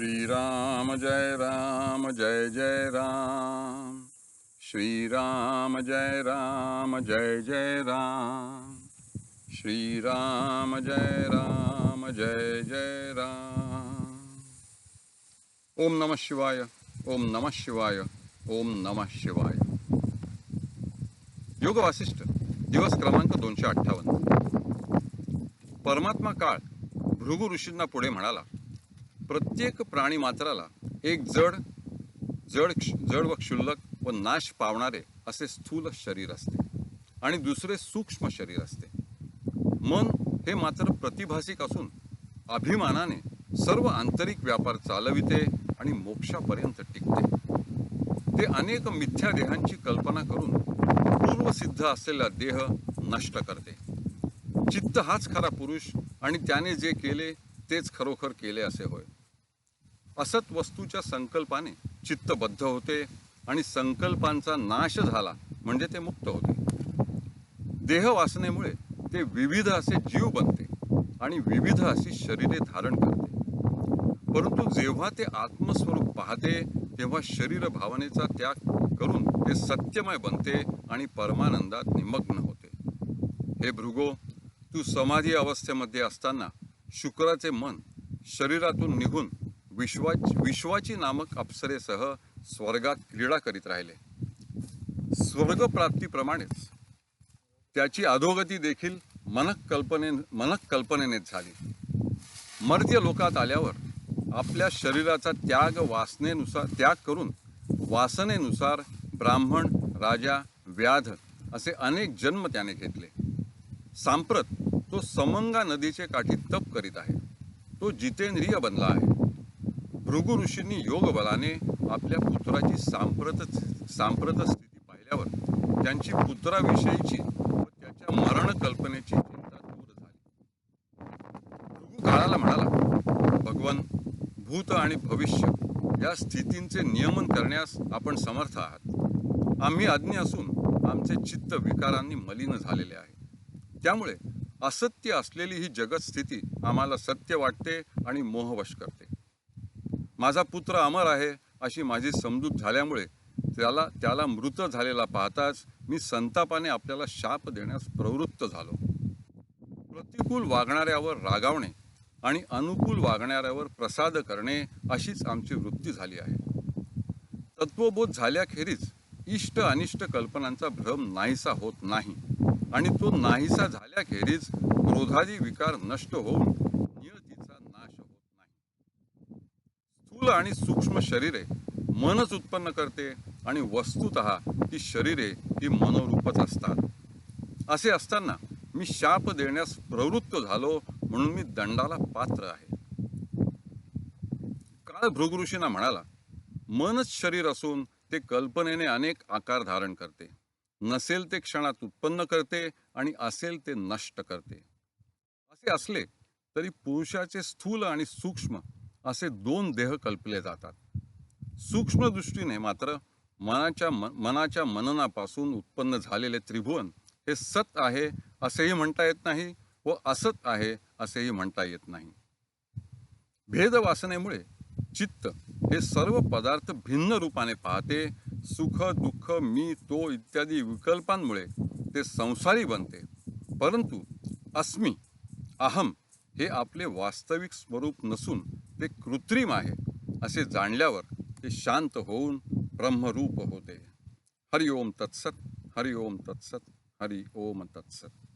श्रीराम जय राम जय जय राम। श्रीराम जय राम जय जय राम। श्रीराम जय राम जय जय राम। ओम नमः शिवाय ओम नमः शिवाय ओम नमः शिवाय। योग वासिष्ठ दिवस क्रमांक दोनशे अठ्ठावन्न. परमात्मा काळ भृगु ऋषींना पुढे म्हणाला प्रत्येक प्राणी मात्राला एक जड जड जड व क्षुल्लक व नाश पावणारे असे स्थूल शरीर असते. आणि दुसरे सूक्ष्म शरीर असते. मन हे मात्र प्रतिभासिक असून अभिमानाने सर्व आंतरिक व्यापार चालविते आणि मोक्षापर्यंत टिकते. ते अनेक मिथ्या देहांची कल्पना करून पूर्वसिद्ध असलेला देह नष्ट करते. चित्त हाच खरा पुरुष आणि त्याने जे केले तेच खरोखर केले असे होय. असत वस्तूच्या संकल्पाने चित्तबद्ध होते आणि संकल्पांचा नाश झाला म्हणजे ते मुक्त होते. देह वासनेमुळे ते विविध असे जीव बनते आणि विविध अशी शरीरे धारण करते. परंतु जेव्हा ते आत्मस्वरूप पाहते तेव्हा शरीर भावनेचा त्याग करून ते सत्यमय बनते आणि परमानंदात निमग्न होते. हे भृगो तू समाधी अवस्थेमध्ये असताना शुक्राचे मन शरीरातून निघून विश्वा विश्वाची नामक अप्सरेसह स्वर्गात क्रीडा करीत राहिले. स्वर्गप्राप्तीप्रमाणेच त्याची अधोगती देखील मनक कल्पने मनक कल्पनेनेच झाली. मर्त्य लोकात आल्यावर आपल्या शरीराचा त्याग वासनेनुसार त्याग करून वासनेनुसार ब्राह्मण राजा व्याध असे अनेक जन्म त्याने घेतले. सांप्रत तो समंगा नदीचे काठी तप करीत आहे. तो जितेंद्रिय बनला आहे. भृगु ऋषींनी योग बलाने आपल्या पुत्राची सांप्रत सांप्रत स्थिती पाहिल्यावर त्यांची पुत्राविषयीची व त्याच्या मरण कल्पनेची चिंता दूर झाली. भृगु काळाला म्हणाला भगवन भूत आणि भविष्य या स्थितींचे नियमन करण्यास आपण समर्थ आहात. आम्ही अज्ञ असून आमचे चित्त विकारांनी मलिन झालेले आहे. त्यामुळे असत्य असलेली ही जगत स्थिती आम्हाला सत्य वाटते आणि मोहवश करते. माझा पुत्र अमर आहे अशी माझी समजूत झाल्यामुळे त्याला त्याला मृत झालेला पाहताच मी संतापाने आपल्याला शाप देण्यास प्रवृत्त झालो. प्रतिकूल वागणाऱ्यावर रागावणे आणि अनुकूल वागणाऱ्यावर प्रसाद करणे अशीच आमची वृत्ती झाली आहे. तत्वबोध झाल्याखेरीज इष्ट अनिष्ट कल्पनांचा भ्रम नाहीसा होत नाही आणि तो नाहीसा झाल्याखेरीज क्रोधादी विकार नष्ट होऊन नियतीचा नाश होत नाही स्थूल आणि सूक्ष्म शरीरे मनच उत्पन्न करते आणि वस्तुत ती शरीरे ही मनोरूपच असतात. असे असताना मी शाप देण्यास प्रवृत्त झालो म्हणून मी दंडाला पात्र आहे. काळ भृगऋषींना म्हणाला मनच शरीर असून ते कल्पनेने अनेक आकार धारण करते. नसेल ते क्षणात उत्पन्न करते आणि असेल ते नष्ट करते. असे असले तरी पुरुषाचे स्थूल आणि सूक्ष्म असे दोन देह कल्पले जातात. सूक्ष्म दृष्टीने मात्र मनाच्या म- मनाच्या मननापासून उत्पन्न झालेले त्रिभुवन हे सत आहे असेही म्हणता येत नाही व असत आहे असेही म्हणता येत नाही. भेदवासनेमुळे चित्त हे सर्व पदार्थ भिन्न रूपाने पाहते सुख दुःख मी तो इत्यादी विकल्पांमुळे ते संसारी बनते. परंतु अस्मी अहम हे आपले वास्तविक स्वरूप नसून ते कृत्रिम आहे असे जाणल्यावर ते शांत होऊन ब्रह्मरूप होते. हरि ओम तत्सत हरि ओम तत्सत हरि ओम तत्सत.